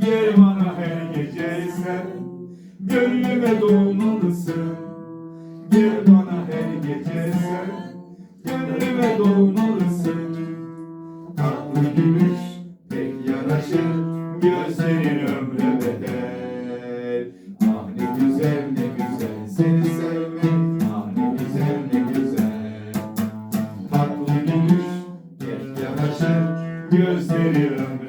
Gel bana her gece sen Gönlüme doğmalısın Gel bana her gece sen Gönlüme doğmalısın Tatlı gülüş pek yaraşır Gözlerin ömre bedel. Ah ne güzel ne güzel seni sevmek Ah ne güzel ne güzel. Tatlı gülüş pek yaraşır Gözlerin ömre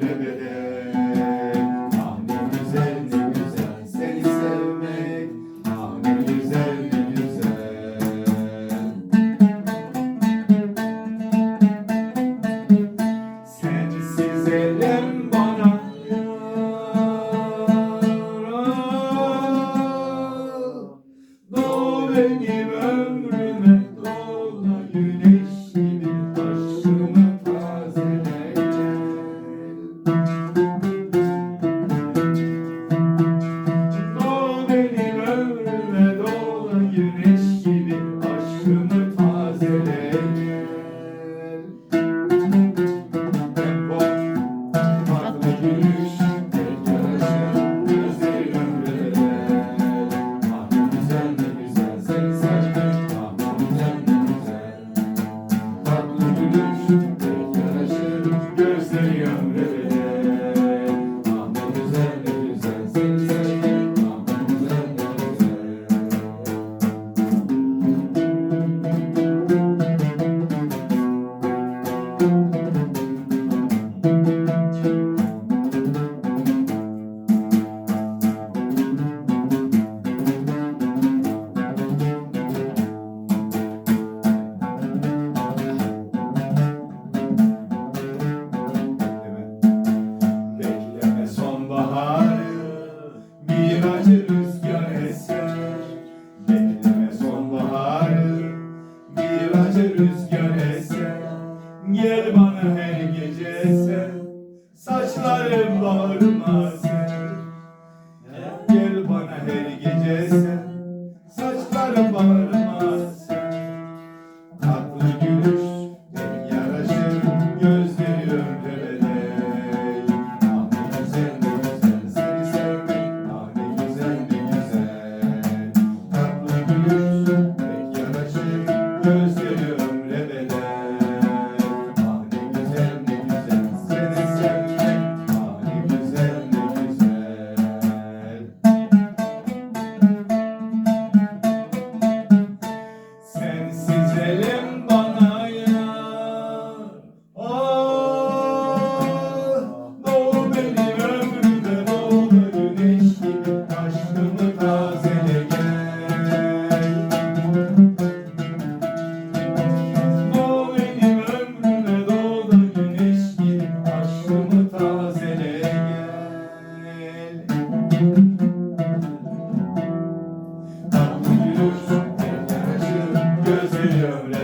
when you Gözlerim bağırmaz aşkımı tazele gel. Kanlı gülüş, eller açıp